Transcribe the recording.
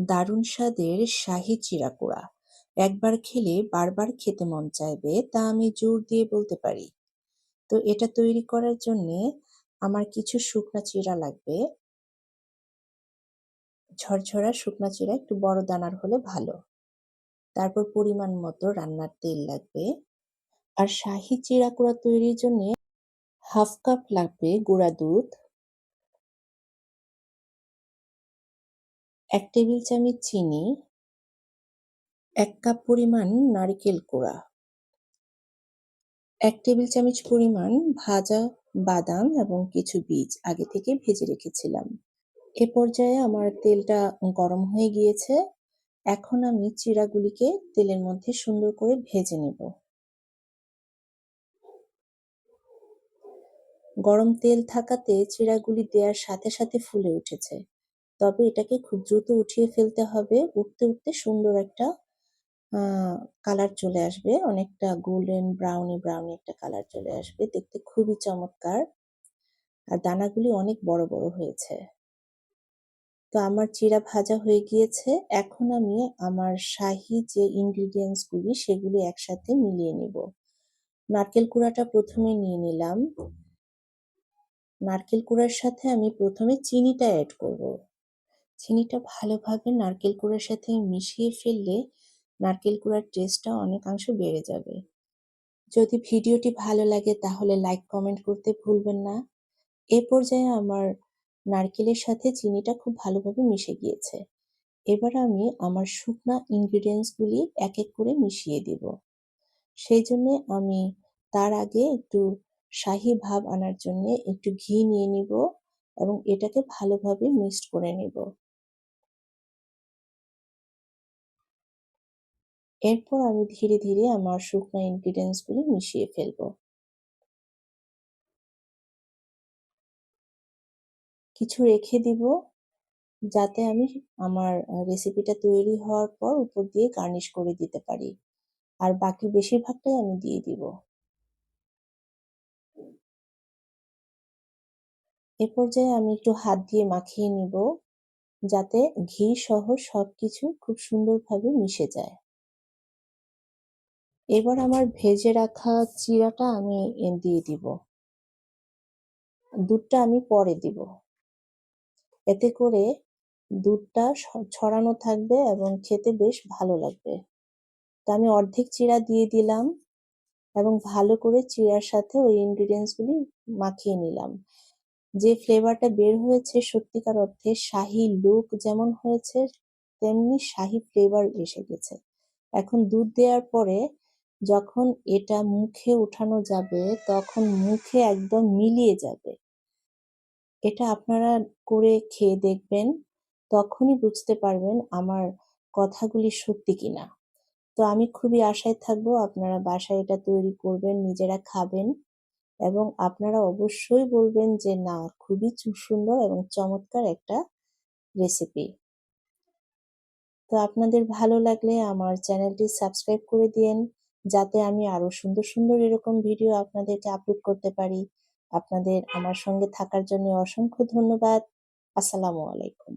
দারুণ স্বাদের শাহী চিড়া-কোড়া। একবার খেলে বারবার খেতে মন চাইবে, তা আমি জোর দিয়ে বলতে পারি। তো এটা তৈরি করার জন্যে আমার কিছু শুকনা চিড়া লাগবে। ঝরঝরা শুকনা চিড়া একটু বড় দানার হলে ভালো। তারপর পরিমাণ মতো রান্নার তেল লাগবে। আর শাহী চিড়া-কোড়া তৈরির জন্যে হাফ কাপ লাগবে গুঁড়া দুধ এক টেবিল চামচ চিনি, এক কাপ পরিমাণ নারিকেল কোড়া, এক টেবিল চামচ পরিমাণ ভাজা বাদাম এবং কিছু বীজ আগে থেকে ভেজে রেখেছিলাম। এ পর্যায়ে আমার তেলটা গরম হয়ে গিয়েছে। এখন আমি চিড়াগুলিকে তেলের মধ্যে সুন্দর করে ভেজে নেব। গরম তেল থাকাতে চিড়াগুলি দেওয়ার সাথে সাথে ফুলে উঠেছে। তবে এটাকে খুব দ্রুত উঠিয়ে ফেলতে হবে। উঠতে উঠতে সুন্দর একটা কালার চলে আসবে। অনেকটা গোল্ডেন ব্রাউনি ব্রাউনি একটা কালার চলে আসবে। দেখতে খুবই চমৎকার। আর দানাগুলি অনেক বড় বড় হয়েছে। তো আমার চিরা ভাজা হয়ে গিয়েছে। এখন আমি আমার শাহি যে ইনগ্রিডিয়েন্টসগুলি সেগুলি একসাথে মিলিয়ে নিব। নারকেল কুড়াটা প্রথমে নিয়ে নিলাম। নারকেল কুড়ার সাথে আমি প্রথমে চিনিটা অ্যাড করব। চিনিটা ভালোভাবে নারকেল কুড়ার সাথে মিশিয়ে ফেললে নারকেল কুড়ার টেস্টটা অনেকাংশ বেড়ে যাবে। যদি ভিডিওটি ভালো লাগে তাহলে লাইক কমেন্ট করতে ভুলবেন না। এ পর্যায়ে আমার নারকেলের সাথে চিনিটা খুব ভালোভাবে মিশে গিয়েছে। এবার আমি আমার শুকনা ইনগ্রিডিয়েন্টসগুলি এক এক করে মিশিয়ে দিব। সেই জন্যে আমি তার আগে একটু শাহি ভাব আনার জন্য একটু ঘি নিয়ে নিব এবং এটাকে ভালোভাবে মিক্সড করে নিব। এরপর আমি ধীরে ধীরে আমার শুকনো ইনগ্রিডিয়েন্টসগুলি মিশিয়ে ফেলব। কিছু রেখে দিব, যাতে আমি আমার রেসিপিটা তৈরি হওয়ার পর উপর দিয়ে গার্নিশ করে দিতে পারি। আর বাকি বেশিরভাগটাই আমি দিয়ে দিব। এ পর্যায়ে আমি একটু হাত দিয়ে মাখিয়ে নিব, যাতে ঘি সহ সব কিছু খুব সুন্দরভাবে মিশে যায়। এবার আমার ভেজে রাখা চিরাটা আমি দিয়ে দিব। দুধটা আমি পরে দিব। এতে করে দুধটা ছড়ানো থাকবে এবং খেতে বেশ ভালো লাগবে। তো আমি অর্ধেক চিরা দিয়ে দিলাম এবং ভালো করে চিরার সাথে ওই ইনগ্রিডিয়েন্টসগুলি মাখিয়ে নিলাম। যে ফ্লেভারটা বের হয়েছে সত্যিকার অর্থে শাহি লুক যেমন হয়েছে, তেমনি শাহি ফ্লেভার এসে গেছে। এখন দুধ দেওয়ার পরে যখন এটা মুখে উঠানো যাবে, তখন মুখে একদম মিলিয়ে যাবে। এটা আপনারা করে খেয়ে দেখবেন, তখনই বুঝতে পারবেন আমার কথাগুলি সত্যি কিনা। তো আমি খুবই আশায় থাকব আপনারা বাসায় এটা তৈরি করবেন, নিজেরা খাবেন এবং আপনারা অবশ্যই বলবেন যে, না, খুবই সুন্দর এবং চমৎকার একটা রেসিপি তো আপনাদের ভালো লাগলে আমার চ্যানেলটি সাবস্ক্রাইব করে দিন যাতে আমি আরও সুন্দর সুন্দর এরকম ভিডিও আপনাদেরকে আপলোড করতে পারি। আপনাদের আমার সঙ্গে থাকার জন্য অসংখ্য ধন্যবাদ। আসসালামু আলাইকুম।